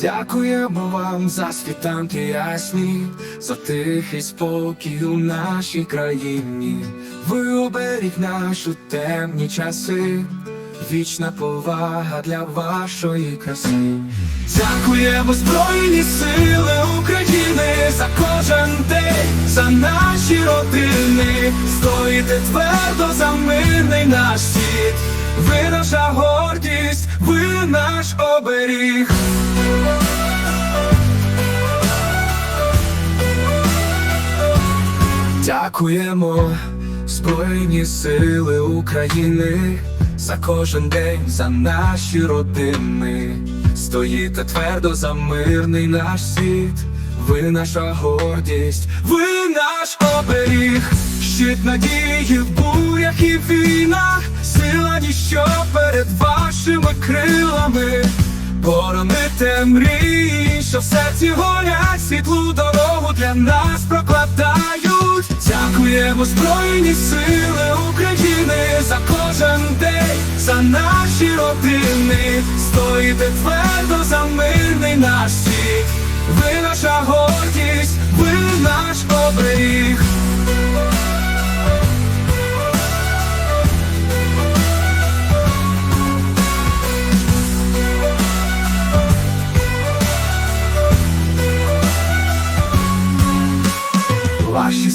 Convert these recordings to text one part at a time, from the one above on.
Дякуємо вам за світанки ясні, за тихий спокій у нашій країні. Ви оберіг нашу темні часи, вічна повага для вашої краси. Дякуємо Збройні сили України за кожен день, за наші родини. Стоїте твердо за мирний наш світ. Ви наша гордість, ви наш оберіг. Дякуємо Збройні сили України за кожен день, за наші родини. Стоїте твердо за мирний наш світ. Ви наша гордість, ви наш оберіг, щит надії в бурях і війнах, сила ніщо перед вашими крилами. Бороните мрії, що в серці горять, світлу дорогу для нас прокладають. Дякуємо Збройні сили України за кожен день, за наші родини. Стоїте твердо за мирний наш світ. Ви наша гордість, ви наш оберіг.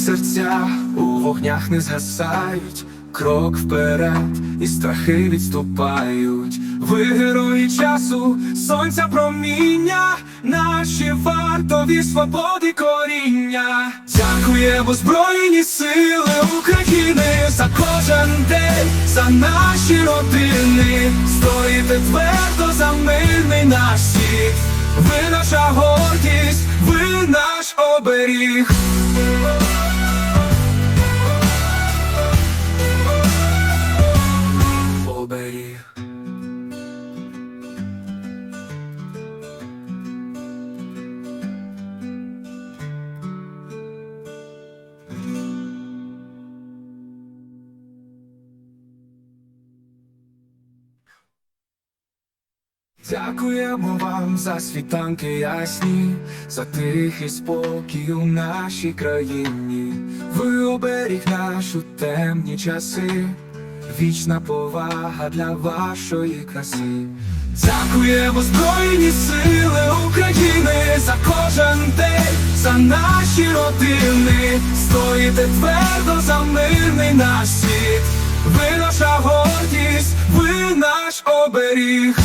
Серця у вогнях не згасають, крок вперед, і страхи відступають. Ви герої часу, сонця проміння, наші вартові свободи коріння. Дякуємо Збройні сили України за кожен день, за наші родини. Стоїте твердо за мирний наш світ. Ви наша гордість, ви наш оберіг. Дякуємо вам за світанки ясні, за тихий спокій у нашій країні. Ви оберіг нашу темні часи, вічна повага для вашої краси. Дякуємо Збройні сили України за кожен день, за наші родини. Стоїте твердо за мирний наш світ. Ви наша гордість, ви наш оберіг.